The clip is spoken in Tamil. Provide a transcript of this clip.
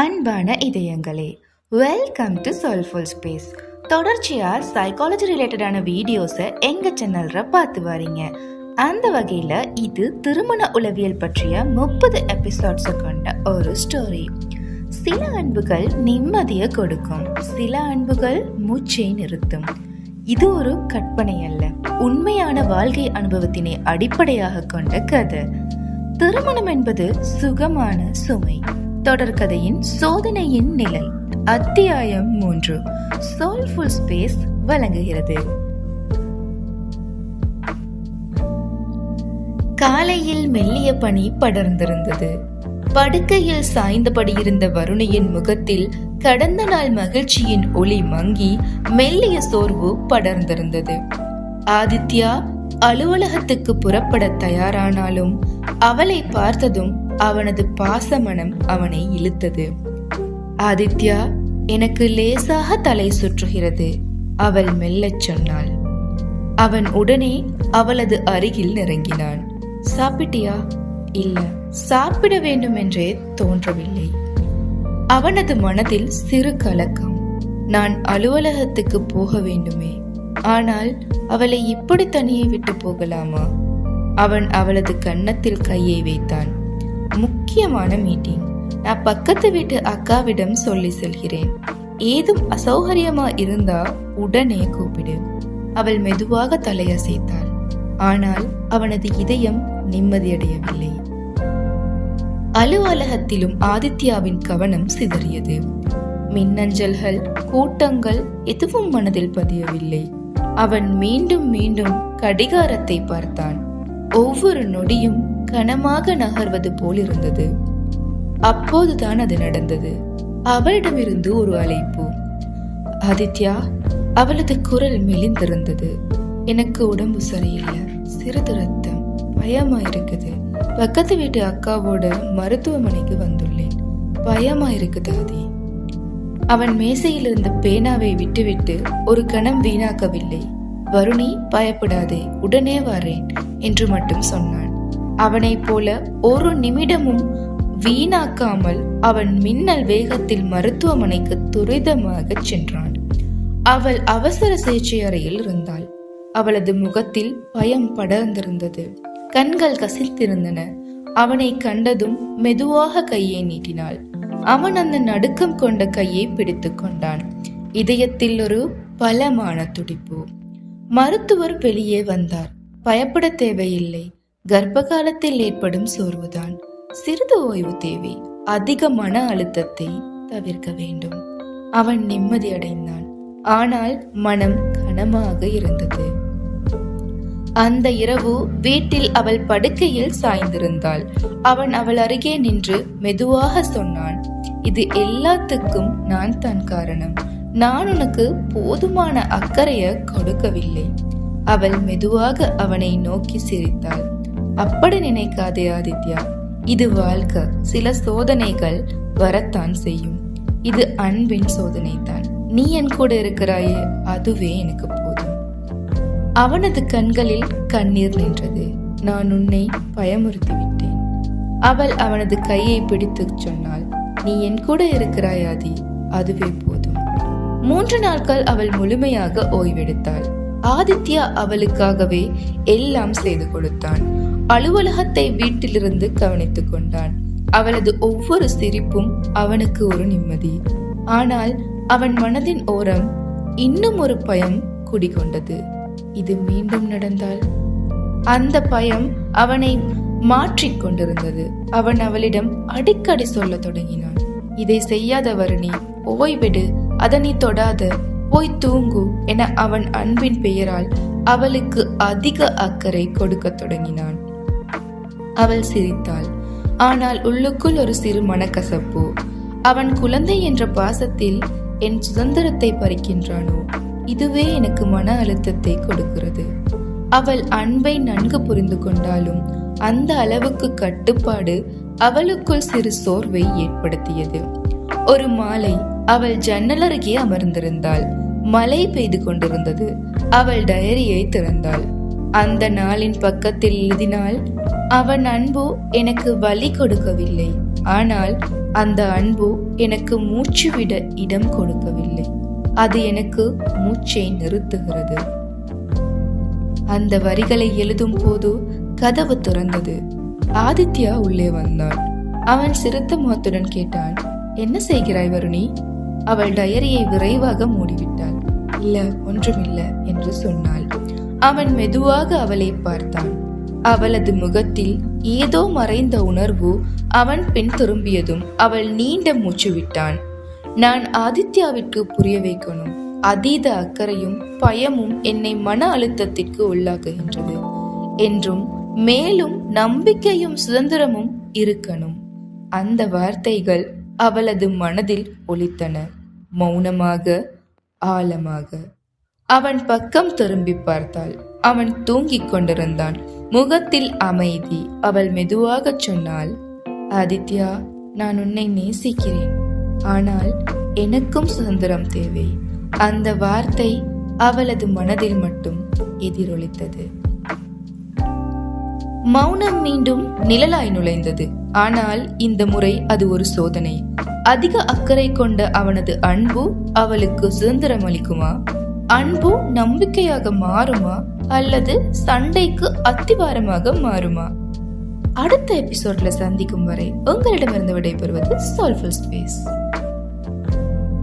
அன்பான இதயங்களே வெல்கம் டு சோல்ஃபுல் ஸ்பேஸ் தொடர்ச்சியாக சைக்காலஜி ரிலேட்டடான வீடியோஸை எங்கள் சேனலில் பார்த்து வரீங்க. அந்த வகையில் இது திருமண உளவியல் பற்றிய முப்பது எபிசோட்ஸை கொண்ட ஒரு ஸ்டோரி சில அன்புகள் நிம்மதியை கொடுக்கும் சில அன்புகள் மூச்சை நிறுத்தும். இது ஒரு கற்பனை அல்ல உண்மையான வாழ்க்கை அனுபவத்தினை அடிப்படையாக கொண்ட கதை. திருமணம் என்பது சுகமான சுமை. தொடர்கதையின் சோதனையின் நிலை. அத்தியாயம் மூன்று. சோல்ஃபுல் ஸ்பேஸ் வழங்குகிறது. காலையில் மெல்லிய பனி படர்ந்திருந்தது. படுக்கையில் சாய்ந்தபடி இருந்த வருணியின் முகத்தில் கடந்த நாள் மகிழ்ச்சியின் ஒளி மங்கி மெல்லிய சோர்வு படர்ந்திருந்தது. ஆதித்யா அலுவலகத்துக்கு புறப்பட தயாரானாலும் அவளை பார்த்ததும் அவனது பாசமனம் அவனை இழுத்தது. ஆதித்யா எனக்கு லேசாக தலை சுற்றுகிறது அவள் மெல்லச் சொன்னாள். அவன் உடனே அவளது அருகில் நெருங்கினான் சாப்பிட்டியா? இல்ல. சாப்பிட வேண்டும் என்றே தோன்றவில்லை. அவனது மனதில் சிறு கலக்கம். நான் அலுவலகத்துக்கு போக வேண்டுமே. ஆனால் அவளை இப்படி தனியே விட்டு போகலாமா? அவன் அவளது கன்னத்தில் கையை வைத்தான். முக்கியமான மீட்டிங் நான் பக்கத்து வீட்டு அக்காவிடம் சொல்லி செல்கிறேன். ஏதும் அசௌகரியமா இருந்தா உடனே கூப்பிடு. அவள் மெதுவாக தலையசைத்தாள். ஆனால் அவனது இதயம் நிம்மதியடையவில்லை. அலுவலகத்திலும் ஆதித்யாவின் கவனம் சிதறியது. மின்னஞ்சல்கள் கூட்டங்கள் எதுவும் மனதில் பதியவில்லை. அவன் மீண்டும் மீண்டும் கடிகாரத்தை பார்த்தான். ஒவ்வொரு நொடியும் கனமாக நகர்வது போல் இருந்தது அப்போதுதான் அது நடந்தது. அவளிடமிருந்து ஒரு அழைப்பு. ஆதித்யா அவளது குரல் மெலிந்திருந்தது. எனக்கு உடம்பு சரியில்லை. சிறிது ரத்தம் பயமா இருக்குது பக்கத்து வீட்டு அக்காவோட மருத்துவமனைக்கு வந்துள்ளேன். பயமா இருக்குது ஆதி. அவன் மேசையில் இருந்த பேனாவை விட்டுவிட்டு ஒரு கணம் வீணாக்கவில்லை. வருணி பயப்படாதே. உடனே வரேன் என்று மட்டும் சொன்னான். அவனைப் போல ஒரு நிமிடமும் வீணாக்காமல் அவன் மின்னல் வேகத்தில் மருத்துவமனைக்கு துரிதமாக சென்றான். அவள் அவசர சிகிச்சை அறையில் இருந்தாள். அவளது முகத்தில் பயம் படர்ந்திருந்தது. கண்கள் கசித்திருந்தன. அவனை கண்டதும் மெதுவாக கையை நீட்டினாள். அவன் அந்த நடுக்கம் கொண்ட கையை பிடித்து கொண்டான். இதயத்தில் ஒரு பலமான துடிப்பு. மருத்துவர் வெளியே வந்தார். பயப்பட தேவையில்லை. கர்ப்ப காலத்தில் ஏற்படும் சோர்வுதான். சிறிது ஓய்வு தேவை. அதிக மன அழுத்தத்தை தவிர்க்க வேண்டும். அவன் நிம்மதி அடைந்தான். ஆனால் மனம் கனமாக இருந்தது. அந்த இரவு வீட்டில் அவள் படுக்கையில் சாய்ந்திருந்தாள். அவன் அவள் அருகே நின்று மெதுவாக சொன்னான் இது எல்லாத்துக்கும் நான் தான் காரணம். நான் உனக்கு போதுமான அக்கறைய கொடுக்கவில்லை. அவள் மெதுவாக அவனை நோக்கி சிரித்தாள். அப்படி நினைக்காதே ஆதித்யா. இது வாழ்க்கை சில சோதனைகள் வரத்தான் செய்யும். இது அன்பின் சோதனை தான் நீ என் கூட இருக்கிறாயே. அதுவே எனக்கு போதும். அவனது கண்களில் கண்ணீர் நின்றது. நான் உன்னை பயமுறுத்தி விட்டேன் அவள் அவனது கையை பிடித்து சொன்னாள் நீ என் கூட இருக்கிறாய் ஆதி. அதுவே போதும். மூன்று நாட்கள் அவள் முழுமையாக ஓய்வெடுத்தாள். ஆதித்யா அவளுக்காகவே எல்லாம் செய்து கொடுத்தான். அலுவலகத்தை வீட்டிலிருந்து கவனித்துக் கொண்டான். அவளது ஒவ்வொரு சிரிப்பும் அவனுக்கு ஒரு நிம்மதி. ஆனால் அவன் மனதின் ஓரம் இன்னும் ஒரு பயம் குடிகொண்டது. இது மீண்டும் நடந்தால்? அந்த பயம் அவனை மாற்றிக் கொண்டிருந்தது. அவன் அவளிடம் அடிக்கடி சொல்ல தொடங்கினான். இதை செய்யாத வருணி ஓய்விடு அதனை தொடாத போய் தூங்கு என அவன் அன்பின் பெயரால் அவளுக்கு அதிக அக்கறை கொடுக்க தொடங்கினான். அவள் சிரித்தாள். ஆனால் உள்ளுக்குள் ஒரு சிறு மனக்கசப்பு. அவன் குழந்தை என்ற பாசத்தில் என் சுதந்திரத்தை பறிக்கின்றானோ? இதுவே எனக்கு மன அழுத்தத்தை கொடுக்கிறது. அவள் அன்பை நன்கு புரிந்து கொண்டாலும் அந்த அளவுக்கு கட்டுப்பாடு அவளுக்குள் சிறு சோர்வை ஏற்படுத்தியது. ஒரு மாலை அவள் ஜன்னல் அருகே அமர்ந்திருந்தாள். மழை பெய்து கொண்டிருந்தது. அவள் டயரியை திறந்தாள். அந்த நாளின் பக்கத்தில் எழுதினால் அவன் அன்பு எனக்கு வலி கொடுக்கவில்லை. ஆனால் அந்த அன்பு எனக்கு மூச்சு விட இடம் கொடுக்கவில்லை. அது எனக்கு மூச்சை நிறுத்துகிறது. அந்த வரிகளை எழுதும் போது கதவு திறந்தது. ஆதித்யா உள்ளே வந்தான். அவன் சிறுத்த முகத்துடன் கேட்டான் என்ன செய்கிறாய் வருணி? அவள் டயரியை விரைவாக மூடிவிட்டாள். இல்ல ஒன்றுமில்ல என்று சொன்னாள். அவன் மெதுவாக அவளை பார்த்தான். அவளது முகத்தில் ஏதோ மறைந்த உணர்வு அவன் பின் திரும்பியதும் அவள் நீண்ட மூச்சு விட்டான். நான் ஆதித்யாவிற்கு புரிய வைக்கணும். அதீத அக்கறையும் பயமும் என்னை மன அழுத்தத்திற்கு உள்ளாக்குகின்றது. என்றும் மேலும் நம்பிக்கையும் சுதந்திரமும் இருக்கணும். அந்த வார்த்தைகள் அவளது மனதில் ஒலித்தன. மௌனமாக ஆழமாக. அவன் பக்கம் திரும்பி பார்த்தாள். அவன் தூங்கிக் கொண்டிருந்தான். முகத்தில் அமைதி. அவள் மெதுவாக சொன்னாள் ஆதித்யா நான் உன்னை நேசிக்கிறேன். ஆனால் எனக்கும் சுதந்திரம் தேவை. அந்த வார்த்தை அவளது மனதில் மட்டும் எதிரொலித்தது. மௌனம் மீண்டும் நிழலாய் நுழைந்தது. ஆனால் இந்த முறை அது ஒரு சோதனை. அதிக அக்கறை கொண்ட அவனது அன்பு அவளுக்கு சுதந்திரம் அளிக்குமா? அன்பு நம்பிக்கையாக மாறுமா? அல்லது சண்டைக்கு அத்திவாரமாக மாறுமா? அடுத்த எபிசோட்ல சந்திக்கும் வரை உங்களிடமிருந்து விடைபெறுவது சோல்ஃபுல் ஸ்பேஸ்